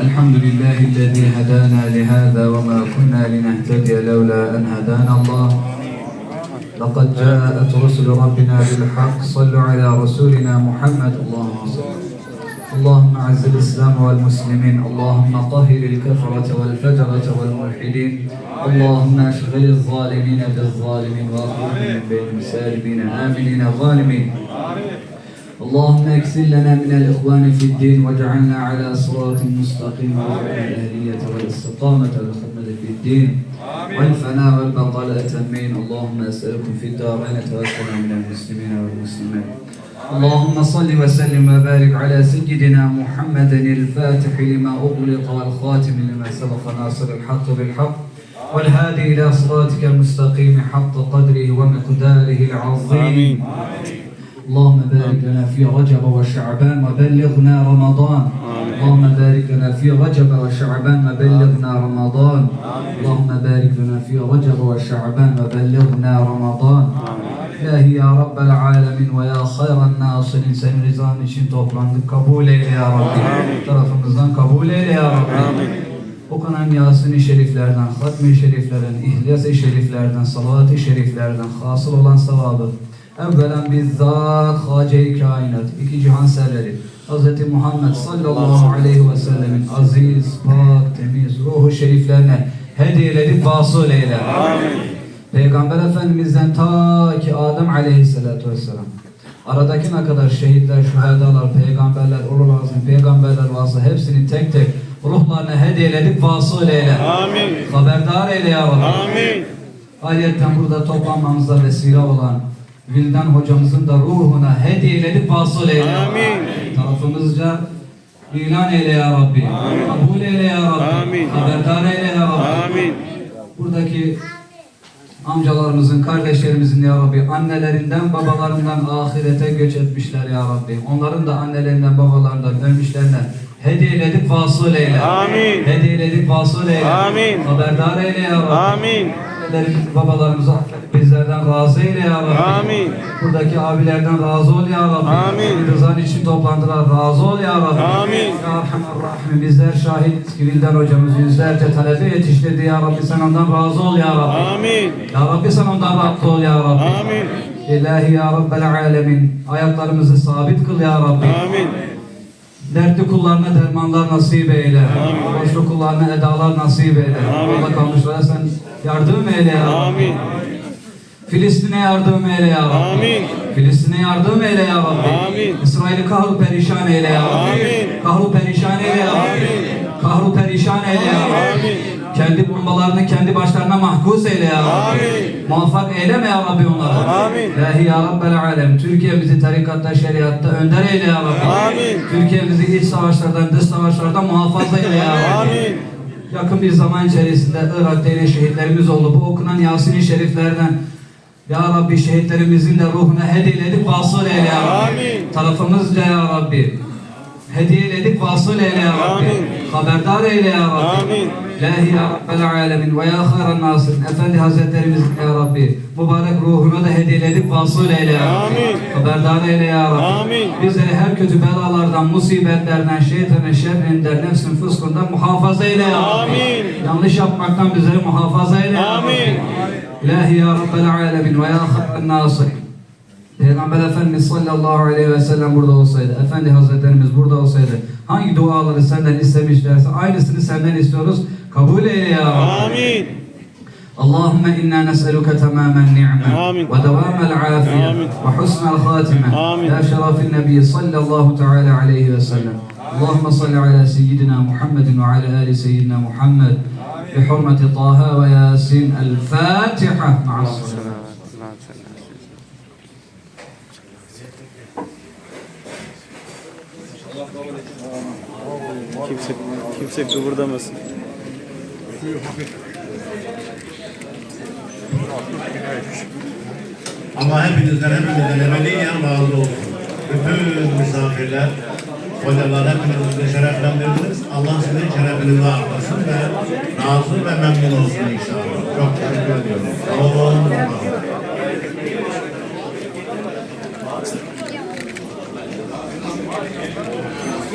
الحمد لله الذي هدانا لهذا وما كنا لنهتدي لولا أن هدانا الله. لقد جاءت رسل ربنا بالحق. صلوا على رسولنا محمد. اللهم صل اللهم أعز الإسلام والمسلمين. اللهم طهر الكفرة والفجرة والملحدين. اللهم أشغل الظالمين بالظالمين. واخرجهم بين سالمين آمنين. ظالمين اللهم اكسل لنا من الإخوان في الدين واجعلنا على صراط مستقيم. وارزقنا الأهلية والاستقامة والخدمة في الدين. والفناء والبقاء الاتمين اللهم أسألكم في الدارين توفنا من المسلمين والمسلمات. اللهم صل وسلم وبارك على سيدنا محمد الفاتح لما أغلق والخاتم لما سبق ناصر الحق بالحق والهادي إلى صراطك المستقيم حق قدره ومقداره العظيم. اللهم بارك لنا في رجب وشعبان وبلغنا رمضان اللهم بارك لنا في رجب وشعبان وبلغنا رمضان اللهم بارك لنا في رجب وشعبان وبلغنا رمضان İlahi ya Rabbel alemin ve ya hayran nasirin senin rızan için toplandık kabul eyle ya Rabbi tarafımızdan kabul eyle ya Rabbi okunan Yasin-i Şeriflerden, Hatmi-i Şeriflerden, İhlas-ı Şeriflerden, Salavat-ı Şeriflerden hasıl olan sevabı evvelen bizzat Hace-i Kainat, iki cihan serleri Hz. Muhammed sallallahu aleyhi ve sellemin aziz, pak, temiz ruhu şeriflerine hediyeleri vasıl eyle. Peygamber Efendimiz'den ta ki Adem aleyhissalatu vesselam aradaki ne kadar şehitler, şühedalar, peygamberler, ulul azim, peygamberler varsa hepsini tek tek ruhlarına hediyeledik vasıl eyle. Amin. Haberdar eyle ya Rabbi. Amin. Ayrıca burada toplanmamıza vesile olan Vildan hocamızın da ruhuna hediyeledik vasıl eyle. Amin. Tarafımızca ilan eyle ya Rabbi. Kabul eyle ya Rabbi. Amin. Haberdar eyle ya Rabbi. Amin. Buradaki amcalarımızın, kardeşlerimizin ya Rabbi annelerinden, babalarından ahirete göç etmişler ya Rabbi. Onların da annelerinden, babalarından ölmüşlerine hediyeledik vasıl eyle. Amin. Hediyeledik vasıl eyle. Amin. Haberdar eyle ya Rabbi. Amin. Annelerimiz, babalarımızı affet, bizlerden razı eyle ya Rabbi. Amin. Buradaki abilerden razı ol ya Rabbi. Amin. Rızan için toplandılar. Razı ol ya Rabbi. Amin. Ya Erhamer Rahim. Bizler şahit ki Vildan hocamız yüzlerce talebe yetiştirdi ya Rabbi. Sen ondan razı ol ya Rabbi. Amin. Ya Rabbi sen ondan razı ol ya Rabbi. Amin. İlahi ya Rabbel alemin. Ayaklarımızı sabit kıl ya Rabbi. Amin. Dertli kullarına dermanlar nasip eyle. Boşlu kullarına edalar nasip eyle. Allah kalmışlara sen yardım eyle ya Rabbi. Amin. Filistin'e yardım eyle ya Rabbi. Amin. Filistin'e yardım eyle ya Rabbi. Amin. İsrail'i kahru perişan eyle ya Rabbi. Amin. Kahru perişan eyle ya Rabbi. Kahru perişan eyle ya Rabbi. Amin. Kendi bombalarını kendi başlarına mahkus eyle ya Rabbi. Amin. Muvaffak eyleme ya Rabbi onları. Amin. İlahi ya Rabbel alem. Türkiye'mizi tarikatta, şeriatta önder eyle ya Rabbi. Amin. Türkiye'mizi iç savaşlardan, dış savaşlardan muhafaza eyle ya Rabbi. Amin. Yakın bir zaman içerisinde Irak'ta yine şehitlerimiz oldu. Bu okunan Yasin-i Şeriflerden Ya Rabbi şehitlerimizin de ruhuna hediyeledik vasıl eyle ya Rabbi. Amin. Tarafımızca ya Rabbi. Hediyeledik vasıl eyle ya Rabbi. Amin. Haberdar eyle ya Rabbi. Amin. Lahi ya Rabbel alemin ve ya hayran nasirin. Efendi Hazretlerimiz ya Rabbi. Mübarek ruhuna da hediyeledik vasıl eyle ya Rabbi. Amin. Haberdar eyle ya Rabbi. Amin. Bizleri her kötü belalardan, musibetlerden, şeytanın şerrinden, nefsin fıskundan muhafaza eyle ya Rabbi. Amin. Yanlış yapmaktan bizleri muhafaza eyle ya Amin. Rabbi. İlahi ya Rabbel alemin ve ya hayran nasirin. Peygamber Efendimiz sallallahu aleyhi ve sellem burada olsaydı, Efendi Hazretlerimiz burada olsaydı, hangi duaları senden istemişlerse aynısını senden istiyoruz. Kabul eyle ya Rabbi. Amin. اللهم إنا نسألك تمام النعمة آمين. ودوام العافية آمين. وحسن الخاتمة آمين. يا شرف النبي صلى الله تعالى عليه وسلم اللهم صل على سيدنا محمد وعلى آل سيدنا محمد بحرمة طه وياسين الفاتحة مع الصلاة Kimse kimse kıvırdamasın. Allah hepinizden hepimizden ebediyen razı olsun. Bütün misafirler, hocalar hepinizi şereflendirdiniz. Allah sizin şerefinizi arttırsın ve razı ve memnun olsun inşallah. Çok teşekkür ediyorum.